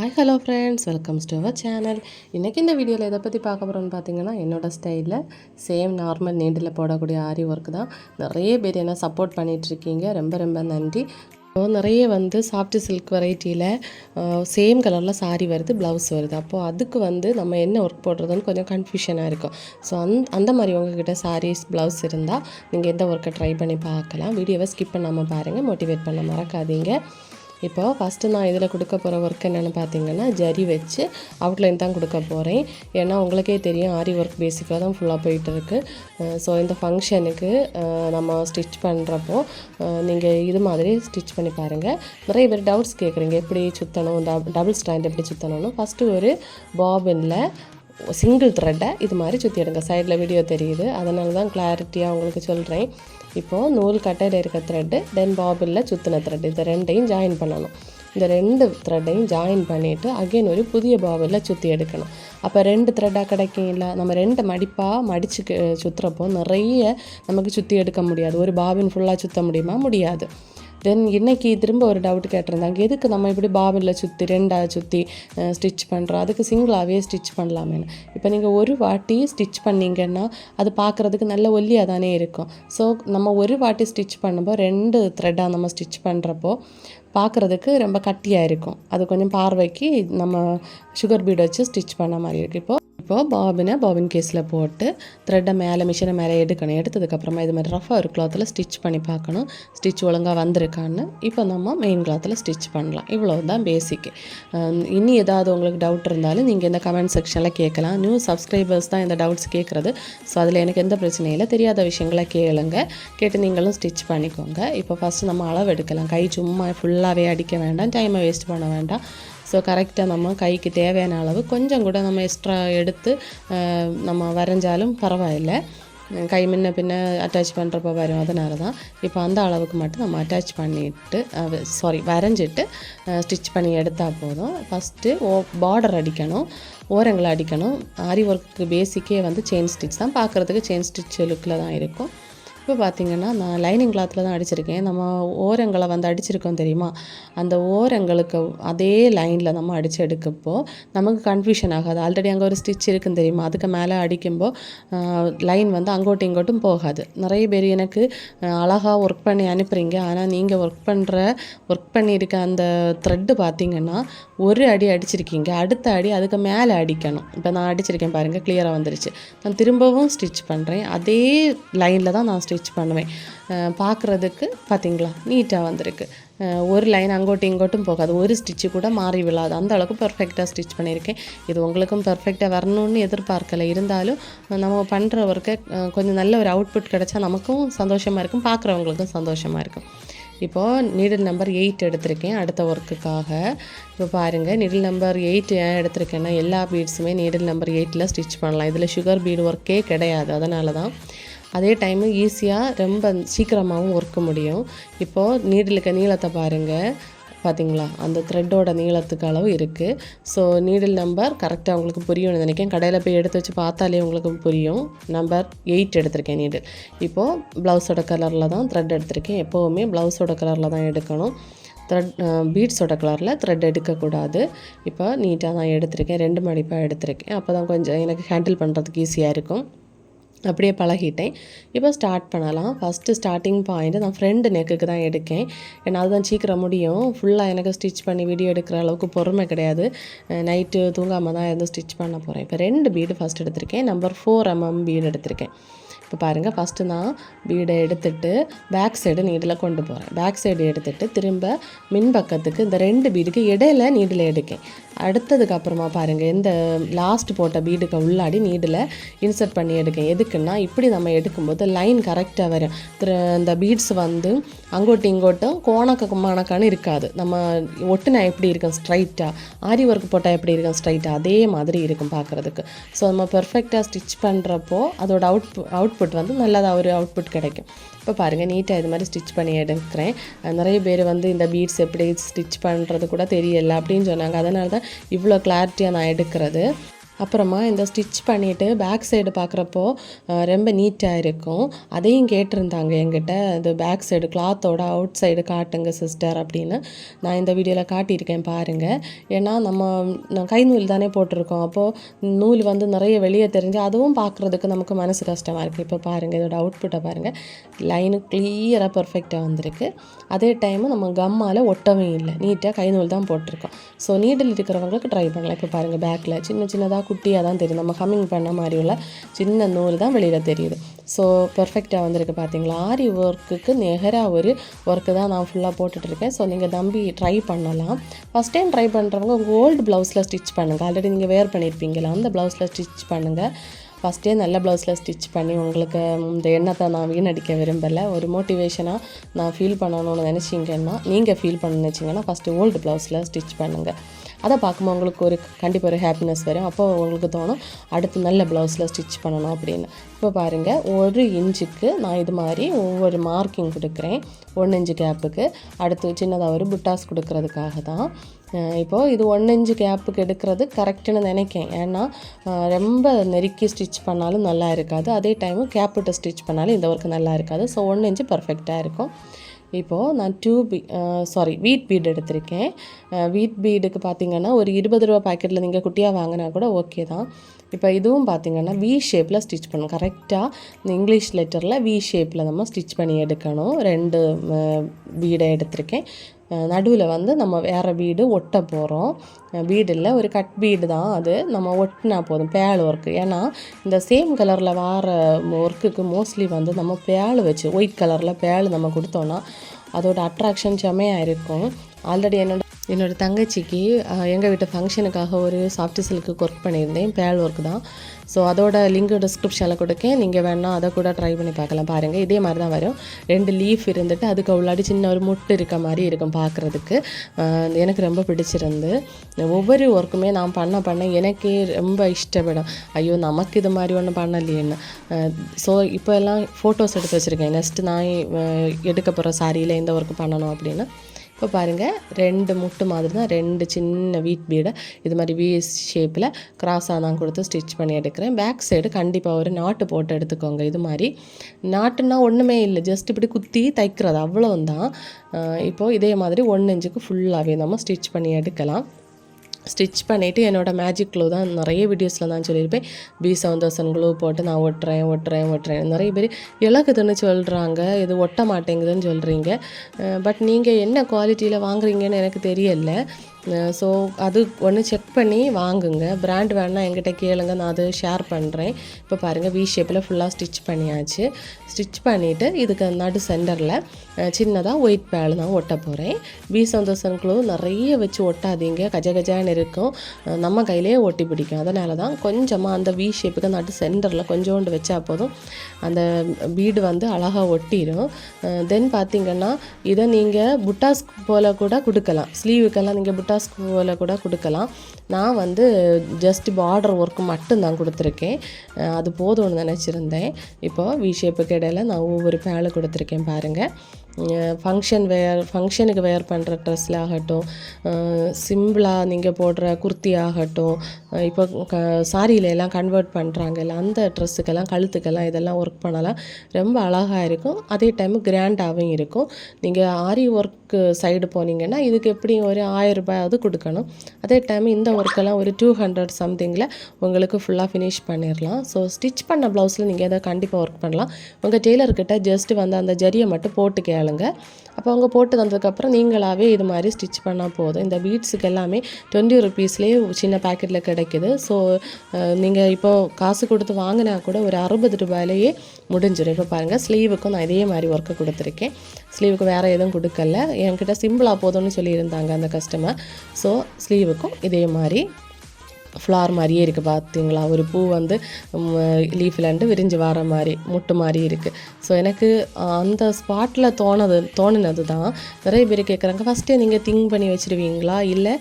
Hi hello friends welcomes to our channel இன்றைக்கி இந்த வீடியோவில் எதை பற்றி பார்க்க போகிறோன்னு பார்த்தீங்கன்னா என்னோடய ஸ்டைலில் சேம் நார்மல் நீண்டில் போடக்கூடிய ஆரி ஒர்க் தான். நிறைய பேர் என்ன சப்போர்ட் பண்ணிகிட்ருக்கீங்க ரொம்ப ரொம்ப நன்றி. இப்போது நிறைய வந்து சாஃப்ட் சில்க் வெரைட்டியில் சேம் கலரில் சாரி வருது ப்ளவுஸ் வருது. அப்போது அதுக்கு வந்து நம்ம என்ன ஒர்க் போடுறதுன்னு கொஞ்சம் கன்ஃபியூஷனாக இருக்கும். ஸோ அந் அந்த மாதிரி உங்ககிட்ட சாரீஸ் ப்ளவுஸ் இருந்தால் நீங்கள் எந்த ஒர்க்கை ட்ரை பண்ணி பார்க்கலாம். வீடியோவை ஸ்கிப் பண்ணாமல் பாருங்கள் மோட்டிவேட் பண்ண மறக்காதீங்க. இப்போ ஃபஸ்ட்டு நான் இதில் கொடுக்க போகிற ஒர்க் என்னென்னு பார்த்தீங்கன்னா ஜரி வச்சு அவுட்லைன் தான் கொடுக்க போகிறேன் ஏன்னா உங்களுக்கே தெரியும் ஆரி ஒர்க் பேசிக்காக தான் ஃபுல்லாக போயிட்டு இருக்குது ஸோ இந்த ஃபங்க்ஷனுக்கு நம்ம ஸ்டிச் பண்ணுறப்போ நீங்கள் இது மாதிரி ஸ்டிச் பண்ணி பாருங்கள் நிறைய பேர் டவுட்ஸ் கேட்குறீங்க எப்படி சுற்றணும் டபுள் ஸ்டாண்ட் எப்படி சுற்றணும்னு ஃபஸ்ட்டு ஒரு பாபினில் சிங்கிள் த்ரெட்டை இது மாதிரி சுற்றி எடுங்க. சைடில் வீடியோ தெரியுது அதனால தான் கிளாரிட்டியாக உங்களுக்கு சொல்கிறேன் இப்போது நூல் கட்டையில் இருக்க த்ரெட்டு தென் பாபிளில் சுற்றின த்ரெட் இது ரெண்டையும் ஜாயின் பண்ணணும். இந்த ரெண்டு த்ரெட்டையும் ஜாயின் பண்ணிவிட்டு அகெயின் ஒரு புதிய பாபிளில் சுற்றி எடுக்கணும். அப்போ ரெண்டு த்ரெட்டாக கிடைக்கும்ல? நம்ம ரெண்டு மடிப்பாக மடித்து சுற்றுறப்போ நிறைய நமக்கு சுற்றி எடுக்க முடியாது. ஒரு பாபின் ஃபுல்லாக சுற்ற முடியுமா? முடியாது. தென் இன்றைக்கி திரும்ப ஒரு டவுட் கேட்டிருந்தாங்க. எதுக்கு நம்ம இப்படி பாபிளில் சுற்றி ரெண்டாக சுற்றி ஸ்டிச் பண்ணுறோம் அதுக்கு சிங்கிளாகவே ஸ்டிச் பண்ணலாமேன்னு. இப்போ நீங்கள் ஒரு வாட்டி ஸ்டிச் பண்ணிங்கன்னா அது பார்க்குறதுக்கு நல்ல ஒல்லியாக தானே இருக்கும். ஸோ நம்ம ஒரு வாட்டி ஸ்டிச் பண்ணும்போது ரெண்டு த்ரெட்டாக நம்ம ஸ்டிச் பண்ணுறப்போ பார்க்குறதுக்கு ரொம்ப கட்டியாக இருக்கும். அது கொஞ்சம் பார்வைக்கு நம்ம சுகர் பீட் வச்சு ஸ்டிச் பண்ண மாதிரி இருக்குது இப்போது இப்போது பாபினை பாபின் கேஸில் போட்டு த்ரெட்டை மேலே மிஷினை மேலே எடுக்கணும். எடுத்ததுக்கப்புறமா இது மாதிரி ரஃபாக ஒரு கிளாத்தில் ஸ்டிச் பண்ணி பார்க்கணும். ஸ்டிச் ஒழுங்காக வந்திருக்கான்னு இப்போ நம்ம மெயின் கிளாத்தில் ஸ்டிச் பண்ணலாம். இவ்வளோ தான் பேசிக்கு இனி ஏதாவது உங்களுக்கு டவுட் இருந்தாலும் நீங்கள் இந்த கமெண்ட் செக்ஷனில் கேட்கலாம். நியூ சப்ஸ்கிரைபர்ஸ் தான் இந்த டவுட்ஸ் கேட்குறது. ஸோ அதில் எனக்கு எந்த பிரச்சனையும் இல்லை. தெரியாத விஷயங்களை கேளுங்க. கேட்டு நீங்களும் ஸ்டிச் பண்ணிக்கோங்க. இப்போ ஃபஸ்ட்டு நம்ம அளவு எடுக்கலாம். கை சும்மா ஃபுல்லாகவே அடிக்க வேண்டாம். டைமை வேஸ்ட் பண்ண வேண்டாம். ஸோ கரெக்டாக நம்ம கைக்கு தேவையான அளவு கொஞ்சம் கூட நம்ம எக்ஸ்ட்ரா எடுத்து நம்ம வரைஞ்சாலும் பரவாயில்லை. கை முன்ன பின்ன அட்டாச் பண்ணுறப்போ வரும். அதனால தான் இப்போ அந்த அளவுக்கு மட்டும் நம்ம அட்டாச் பண்ணிவிட்டு சாரி வரைஞ்சிட்டு ஸ்டிச் பண்ணி எடுத்தால் போதும். ஃபஸ்ட்டு ஓ பார்டர் அடிக்கணும். ஓரங்களை அடிக்கணும். ஆரி ஒர்க்கு பேசிக்கே வந்து செயின் ஸ்டிச் தான். பார்க்குறதுக்கு செயின் ஸ்டிச் லுக்கில் தான் இருக்கும். இப்போ பார்த்திங்கன்னா நான் லைனிங் கிளாத்தில் தான் அடிச்சிருக்கேன். நம்ம ஓரங்களை வந்து அடிச்சிருக்கோம் தெரியுமா? அந்த ஓரங்களுக்கு அதே லைனில் நம்ம அடித்து எடுக்கப்போ நமக்கு கன்ஃபியூஷன் ஆகாது. ஆல்ரெடி அங்கே ஒரு ஸ்டிச் இருக்குன்னு தெரியுமா? அதுக்கு மேலே அடிக்கும்போது லைன் வந்து அங்கோட்டும் இங்கோட்டும் போகாது. நிறைய பேர் எனக்கு அழகாக ஒர்க் பண்ணி அனுப்புகிறீங்க ஆனால் நீங்கள் ஒர்க் பண்ணுற ஒர்க் பண்ணியிருக்க அந்த த்ரெட்டு பார்த்திங்கன்னா ஒரு அடி அடிச்சிருக்கீங்க. அடுத்த அடி அதுக்கு மேலே அடிக்கணும். இப்போ நான் அடிச்சிருக்கேன் பாருங்கள் கிளியராக வந்துருச்சு. நான் திரும்பவும் ஸ்டிச் பண்ணுறேன் அதே லைனில் தான் நான் ஸ்டிச் பண்ணுவேன். பார்க்குறதுக்கு பார்த்திங்களா நீட்டாக வந்திருக்கு. ஒரு லைன் அங்கோட்டும் இங்கோட்டும் போகாது. ஒரு ஸ்டிச்சு கூட மாறி விழாது. அந்த அளவுக்கு பர்ஃபெக்டாக ஸ்டிச் பண்ணியிருக்கேன். இது உங்களுக்கும் பர்ஃபெக்டாக வரணும்னு எதிர்பார்க்கலை. இருந்தாலும் நம்ம பண்ணுற ஒர்க்கை கொஞ்சம் நல்ல ஒரு அவுட்புட் கிடச்சா நமக்கும் சந்தோஷமாக இருக்கும். பார்க்குறவங்களுக்கும் சந்தோஷமாக இருக்கும். இப்போது நீடில் நம்பர் எயிட் எடுத்திருக்கேன். அடுத்த ஒர்க்குக்காக இப்போ பாருங்கள் நீடில் நம்பர் எயிட் ஏன் எடுத்திருக்கேன்னா எல்லா பீட்ஸுமே நீடில் நம்பர் எயிட்டில் ஸ்டிச் பண்ணலாம். இதில் சுகர் பீடு ஒர்க்கே கிடையாது. அதனால தான் அதே டைமு ஈஸியாக ரொம்ப சீக்கிரமாகவும் ஒர்க்க முடியும். இப்போது நீடிலுக்கு நீளத்தை பாருங்கள் பார்த்தீங்களா அந்த த்ரெட்டோட நீளத்துக்கு அளவு இருக்குது ஸோ நீடில் நம்பர் கரெக்டாக உங்களுக்கு புரியும்னு நினைக்கிறேன். கடையில் போய் எடுத்து வச்சு பார்த்தாலே உங்களுக்கு புரியும். நம்பர் எயிட் எடுத்திருக்கேன் நீடில் இப்போது ப்ளவுஸோட கலரில் தான் த்ரெட் எடுத்திருக்கேன். எப்போவுமே ப்ளவுஸோட கலரில் தான் எடுக்கணும். த்ரெட் பீட்ஸோட கலரில் த்ரெட் எடுக்கக்கூடாது. இப்போ நீட்டாக தான் எடுத்திருக்கேன். ரெண்டு மடிப்பாக எடுத்திருக்கேன். அப்போ தான் கொஞ்சம் எனக்கு ஹேண்டில் பண்ணுறதுக்கு ஈஸியாக இருக்கும். அப்படியே பழகிட்டேன். இப்போ ஸ்டார்ட் பண்ணலாம். ஃபஸ்ட்டு ஸ்டார்டிங் பாயிண்ட் நான் ஃப்ரெண்டு நெக்குக்கு தான் எடுக்கேன். ஏன்னா அதுதான் சீக்கிரம் முடியும். ஃபுல்லாக எனக்கு ஸ்டிச் பண்ணி வீடியோ எடுக்கிற அளவுக்கு பொறுமை கிடையாது. நைட்டு தூங்காமல் தான் எதுவும் ஸ்டிச் பண்ண போகிறேன் இப்போ ரெண்டு பீடு ஃபஸ்ட் எடுத்திருக்கேன். நம்பர் ஃபோர் எம்எம் பீடு எடுத்திருக்கேன். இப்போ பாருங்கள் ஃபஸ்ட்டு நான் பீடை எடுத்துட்டு பேக் சைடு நீடில் கொண்டு போகிறேன் பேக் சைடு எடுத்துகிட்டு திரும்ப மின் பக்கத்துக்கு இந்த ரெண்டு பீடுக்கு இடையில நீடில் எடுக்கேன். அடுத்ததுக்கு அப்புறமா பாருங்கள் இந்த லாஸ்ட் போட்ட பீடுக்கு உள்ளாடி நீடில் இன்சர்ட் பண்ணி எடுக்கேன். எதுக்குன்னா இப்படி நம்ம எடுக்கும்போது லைன் கரெக்டாக வரும். இந்த பீட்ஸ் வந்து அங்கோட்டும் இங்கோட்டும் கோணக்க மணக்கான்னு இருக்காது. நம்ம ஒட்டுனா எப்படி இருக்கும்? ஸ்ட்ரைட்டாக ஆரி ஒர்க் போட்டால் எப்படி இருக்கும்? ஸ்ட்ரைட்டாக அதே மாதிரி இருக்கும் பார்க்குறதுக்கு ஸோ நம்ம பெர்ஃபெக்டாக ஸ்டிச் பண்ணுறப்போ அதோட அவுட் அவுட்புட் வந்து நல்லதாக ஒரு அவுட்புட் கிடைக்கும். இப்போ பாருங்கள் நீட்டாக இது மாதிரி ஸ்டிச் பண்ணி எடுக்கிறேன். நிறைய பேர் வந்து இந்த பீட்ஸ் எப்படி ஸ்டிச் பண்ணுறது கூட தெரியலை அப்படின்னு சொன்னாங்க. அதனால தான் இவ்வளோ கிளாரிட்டியாக நான் எடுக்கிறது. அப்புறமா இந்த ஸ்டிச் பண்ணிவிட்டு பேக் சைடு பார்க்குறப்போ ரொம்ப நீட்டாக இருக்கும். அதையும் கேட்டிருந்தாங்க என்கிட்ட. இது பேக் சைடு கிளாத்தோட அவுட் சைடு காட்டுங்க சிஸ்டர் அப்படின்னு. நான் இந்த வீடியோவில் காட்டியிருக்கேன் பாருங்கள் ஏன்னா நம்ம கை நூல் தானே போட்டிருக்கோம். அப்போது நூல் வந்து நிறைய வெளியே தெரிஞ்சு அதுவும் பார்க்குறதுக்கு நமக்கு மனசு கஷ்டமாக இருக்குது இப்போ பாருங்கள் இதோட அவுட்புட்டை பாருங்கள் லைனு கிளியராக பர்ஃபெக்டாக வந்திருக்கு. அதே டைமு நம்ம கம்மால் ஒட்டவே இல்லை. நீட்டாக கை நூல் தான் போட்டிருக்கோம். ஸோ நீடில் இருக்கிறவங்களுக்கு ட்ரை பண்ணலாம். இப்போ பாருங்கள் பேக்கில் சின்ன சின்னதாக குட்டியாக தான் தெரியும். நம்ம ஹம்மிங் பண்ண மாதிரி உள்ள சின்ன நூல் தான் வெளியில் தெரியுது. ஸோ பெர்ஃபெக்டாக வந்திருக்கு பார்த்தீங்களா ஆரி ஒர்க்குக்கு நிகராக ஒரு ஒர்க்கு தான் நான் ஃபுல்லாக போட்டுட்ருக்கேன். ஸோ நீங்கள் நம்பி ட்ரை பண்ணலாம். ஃபஸ்ட் டைம் ட்ரை பண்ணுறவங்க உங்கள் ஓல்டு ப்ளவுஸில் ஸ்டிச் பண்ணுங்கள் ஆல்ரெடி நீங்கள் வேர் பண்ணியிருப்பீங்களா அந்த ப்ளவுஸில் ஸ்டிச் பண்ணுங்கள் ஃபஸ்ட்டே நல்ல ப்ளவுஸில் ஸ்டிச் பண்ணி உங்களுக்கு இந்த எண்ணத்தை நான் வீணடிக்க விரும்பலை. ஒரு மோட்டிவேஷனாக நான் ஃபீல் பண்ணணும்னு நினச்சிங்கன்னா நீங்கள் ஃபீல் பண்ண நினச்சிங்கன்னா ஃபஸ்ட்டு ஓல்டு ப்ளவுஸில் ஸ்டிச் பண்ணுங்கள் அதை பார்க்கும்போது உங்களுக்கு ஒரு கண்டிப்பாக ஒரு ஹாப்பினஸ் வரும். அப்போ உங்களுக்கு தோணும் அடுத்து நல்ல ப்ளவுஸில் ஸ்டிச் பண்ணணும் அப்படின்னு. இப்போ பாருங்கள் ஒரு இன்ச்சுக்கு நான் இது மாதிரி ஒவ்வொரு மார்க்கிங் கொடுக்குறேன். ஒன்று இன்ச்சு கேப்புக்கு அடுத்து சின்னதாக ஒரு புட்டாஸ் கொடுக்கறதுக்காக தான். இப்போது இது ஒன்று இன்ச்சு கேப்புக்கு எடுக்கிறது கரெக்டுன்னு நினைக்கேன். ஏன்னா ரொம்ப நெருக்கி ஸ்டிச் பண்ணாலும் நல்லா இருக்காது. அதே டைமு கேப்பிட்டு ஸ்டிச் பண்ணாலும் இந்த ஒர்க்கு நல்லா இருக்காது. ஸோ ஒன்று இன்ச்சு பர்ஃபெக்டாக இருக்கும். இப்போது நான் டூ பீ சாரி வீட் பீட் எடுத்திருக்கேன். Uh, வீட் பீடுக்கு பார்த்தீங்கன்னா ஒரு இருபது ரூபா பாக்கெட்டில் நீங்கள் குட்டியாக வாங்கினா கூட ஓகே தான். இப்போ இதுவும் பார்த்தீங்கன்னா வி ஷேப்பில் ஸ்டிச் பண்ணணும். கரெக்டாக இந்த இங்கிலீஷ் லெட்டரில் வி ஷேப்பில் நம்ம ஸ்டிச் பண்ணி எடுக்கணும். ரெண்டு uh, பீடை எடுத்திருக்கேன். நடுவில் வந்து நம்ம வேறு வீடு ஒட்ட போகிறோம் வீடு இல்லை ஒரு கட் வீடு தான் அது. நம்ம ஒட்டினா போதும் பேல் ஒர்க்கு ஏன்னா இந்த சேம் கலரில் வர ஒர்க்குக்கு மோஸ்ட்லி வந்து நம்ம பேல் வச்சு ஒயிட் கலரில் பேல் நம்ம கொடுத்தோன்னா அதோட அட்ராக்ஷன் செம்மையாக இருக்கும். ஆல்ரெடி என்னோட என்னோட தங்கச்சிக்கு எங்கள் வீட்டு ஃபங்க்ஷனுக்காக ஒரு சாஃப்ட் சில்க்கு ஒர்க் பண்ணியிருந்தேன். பேல் ஒர்க் தான். ஸோ அதோட லிங்க் டிஸ்கிரிப்ஷனில் கொடுக்கேன். நீங்கள் வேணால் அதை கூட ட்ரை பண்ணி பார்க்கலாம். பாருங்கள் இதே மாதிரி தான் வரும். ரெண்டு லீஃப் இருந்துட்டு அதுக்கு உள்ளாடி சின்ன ஒரு முட்டு இருக்க மாதிரி இருக்கும் பார்க்குறதுக்கு. எனக்கு ரொம்ப பிடிச்சிருந்து. ஒவ்வொரு ஒர்க்குமே நான் பண்ண பண்ண எனக்கே ரொம்ப இஷ்டப்படும். ஐயோ நமக்கு இது மாதிரி ஒன்றும் பண்ணலையேன்னு. ஸோ இப்போ எல்லாம் ஃபோட்டோஸ் எடுத்து வச்சுருக்கேன். நெக்ஸ்ட்டு நான் எடுக்க போகிற சாரியில் எந்த ஒர்க்கு பண்ணணும் அப்படின்னு. இப்போ பாருங்கள் ரெண்டு முட்டு மாதிரி தான் ரெண்டு சின்ன வீட் பீடை. இது மாதிரி வி ஷேப்பில் கிராஸாக தான் கொடுத்து ஸ்டிச் பண்ணி எடுக்கிறேன். பேக் சைடு கண்டிப்பாக ஒரு நாட்டு போட்டு எடுத்துக்கோங்க. இது மாதிரி நாட்டுன்னா ஒன்றுமே இல்லை. ஜஸ்ட் இப்படி குத்தி தைக்கிறது அவ்வளோந்தான் இப்போது இதே மாதிரி ஒன்று இன்ச்சுக்கு ஃபுல்லாகவே நம்ம ஸ்டிச் பண்ணி எடுக்கலாம். ஸ்டிச் பண்ணிவிட்டு என்னோடய மேஜிக் க்ளூ தான் நிறைய வீடியோஸில் நான் சொல்லியிருப்பேன். பி செவன் தௌசண்ட் க்ளூ போட்டு நான் ஒட்டுறேன் ஒட்டுறேன் ஒட்டுறேன். நிறைய பேர் இலக்குதுன்னு சொல்கிறாங்க இது ஒட்ட மாட்டேங்குதுன்னு சொல்கிறீங்க பட் நீங்கள் என்ன குவாலிட்டியில் வாங்குறீங்கன்னு எனக்கு தெரியல. ஸோ அது ஒன்று செக் பண்ணி வாங்குங்க. பிராண்ட் வேணால் என்கிட்ட கேளுங்க. நான் அது ஷேர் பண்ணுறேன் இப்போ பாருங்கள் வி ஷேப்பில் ஃபுல்லாக ஸ்டிச் பண்ணியாச்சு. ஸ்டிச் பண்ணிவிட்டு இதுக்கு நடு சென்டரில் சின்னதாக ஒயிட் பேல் தான் ஒட்ட போகிறேன் பி சந்தோஷன் நிறைய வச்சு ஒட்டாதீங்க. கஜ கஜான்னு இருக்கும். நம்ம கையிலே ஒட்டி பிடிக்கும். அதனால தான் கொஞ்சமாக அந்த வி ஷேப்புக்கு நடு சென்டரில் கொஞ்சோண்டு வச்சா போதும். அந்த பீடு வந்து அழகாக ஒட்டிடும் தென் பார்த்தீங்கன்னா இதை நீங்கள் புட்டாஸ் போல் கூட கொடுக்கலாம். ஸ்லீவுக்கெல்லாம் நீங்கள் போல் கூட கொடுக்கலாம். நான் வந்து ஜஸ்ட் பார்டர் ஒர்க்கு மட்டும்தான் கொடுத்துருக்கேன். அது போதும்னு நினச்சிருந்தேன். இப்போது வி ஷேப்புக்கு இடையில நான் ஒவ்வொரு பேலு கொடுத்துருக்கேன் பாருங்கள் ஃபங்க்ஷன் வேர் ஃபங்க்ஷனுக்கு வேர் பண்ணுற ட்ரெஸ்ஸில் ஆகட்டும் சிம்பிளாக நீங்கள் போடுற குர்த்தி ஆகட்டும் இப்போ க சாரியில எல்லாம் கன்வெர்ட் பண்ணுறாங்கல்ல அந்த ட்ரெஸ்ஸுக்கெல்லாம் கழுத்துக்கெல்லாம் இதெல்லாம் ஒர்க் பண்ணலாம். ரொம்ப அழகாக இருக்கும். அதே டைம் கிராண்டாகவும் இருக்கும். நீங்கள் ஆரி ஒர்க் ஒர்க்கு சைடு போனீங்கன்னா இதுக்கு எப்படியும் ஒரு ஆயிரம் அது கொடுக்கணும். அதே டைம் இந்த ஒர்க்கெல்லாம் ஒரு டூ ஹண்ட்ரட் சம்திங்கில் உங்களுக்கு ஃபுல்லாக ஃபினிஷ் பண்ணிடலாம் ஸோ ஸ்டிச் பண்ண ப்ளவுஸில் நீங்கள் எதாவது கண்டிப்பாக ஒர்க் பண்ணலாம். உங்கள் டெய்லர்கிட்ட ஜஸ்ட் வந்து அந்த ஜரியை மட்டும் போட்டு கேளுங்க. அப்போ அவங்க போட்டு தந்ததுக்கப்புறம் நீங்களாகவே இது மாதிரி ஸ்டிச் பண்ணால் போதும். இந்த பீட்ஸுக்கு எல்லாமே டுவெண்ட்டி ருபீஸ்லேயே சின்ன பேக்கெட்டில் கிடைக்குது. ஸோ நீங்கள் இப்போ காசு கொடுத்து வாங்கினா கூட ஒரு அறுபது ரூபாயிலேயே முடிஞ்சிடும் இப்போ பாருங்கள் ஸ்லீவுக்கும் நான் இதே மாதிரி ஒர்க்கு கொடுத்துருக்கேன். ஸ்லீவுக்கு வேறு எதுவும் கொடுக்கல. என்கிட்ட சிம்பிளாக போதும்னு சொல்லியிருந்தாங்க அந்த கஸ்டமர் ஸோ ஸ்லீவுக்கும் இதே மாதிரி ஃப்ளார் மாதிரியே இருக்குது பார்த்தீங்களா ஒரு பூ வந்து லீஃப்லேருந்து விரிஞ்சு வர மாதிரி முட்டு மாதிரி இருக்குது ஸோ எனக்கு அந்த ஸ்பாட்டில் தோணது தோணுனது தான் நிறைய பேர் கேட்குறாங்க ஃபஸ்ட்டே நீங்கள் திங்க் பண்ணி வச்சுருவீங்களா? இல்லை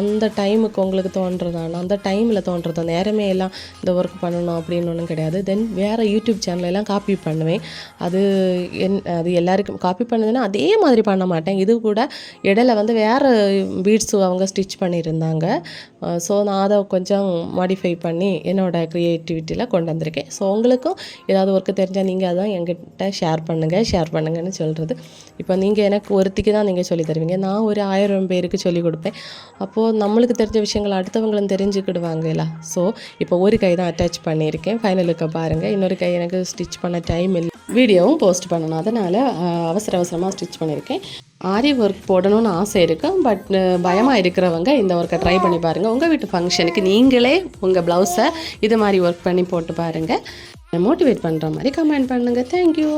அந்த டைமுக்கு உங்களுக்கு தோன்றதானா? அந்த டைமில் தோன்றதா? நேரமே எல்லாம் இந்த ஒர்க் பண்ணணும் அப்படின்னு ஒன்றும் கிடையாது. தென் வேறு யூடியூப் சேனலெல்லாம் காப்பி பண்ணுவேன். அது என் அது எல்லாருக்கும் காப்பி பண்ணதுன்னா அதே மாதிரி பண்ண மாட்டேன். இது கூட இடையில வந்து வேறு பீட்ஸு அவங்க ஸ்டிச் பண்ணியிருந்தாங்க. ஸோ நான் அதை கொஞ்சம் மாடிஃபை பண்ணி என்னோடய க்ரியேட்டிவிட்டியில் கொண்டு வந்திருக்கேன். ஸோ உங்களுக்கும் ஏதாவது ஒர்க்கு தெரிஞ்சால் நீங்கள் அதான் என்கிட்ட ஷேர் பண்ணுங்கள் ஷேர் பண்ணுங்கன்னு சொல்கிறது இப்போ நீங்கள் எனக்கு ஒருத்திக்கு தான் நீங்கள் சொல்லி தருவீங்க. நான் ஒரு ஆயிரம் பேருக்கு சொல்லி கொடுப்பேன். அப்போது நம்மளுக்கு தெரிஞ்ச விஷயங்கள் அடுத்தவங்களும் தெரிஞ்சுக்கிடுவாங்களா ஸோ இப்போ ஒரு கை தான் அட்டாச் பண்ணியிருக்கேன். ஃபைனலுக்கு பாருங்கள் இன்னொரு கை எனக்கு ஸ்டிச் பண்ண டைம் இல்லை. வீடியோவும் போஸ்ட் பண்ணணும். அதனால் அவசர அவசரமாக ஸ்டிச் பண்ணியிருக்கேன் ஆரி ஒர்க் போடணும்னு ஆசை இருக்கும் பட் பயமாக இருக்கிறவங்க இந்த ஒர்க்கை ட்ரை பண்ணி பாருங்கள் உங்கள் வீட்டு ஃபங்க்ஷனுக்கு நீங்களே உங்கள் ப்ளவுஸை இது மாதிரி ஒர்க் பண்ணி போட்டு பாருங்கள் மோட்டிவேட் பண்ணுற மாதிரி கமெண்ட் பண்ணுங்கள் தேங்க்யூ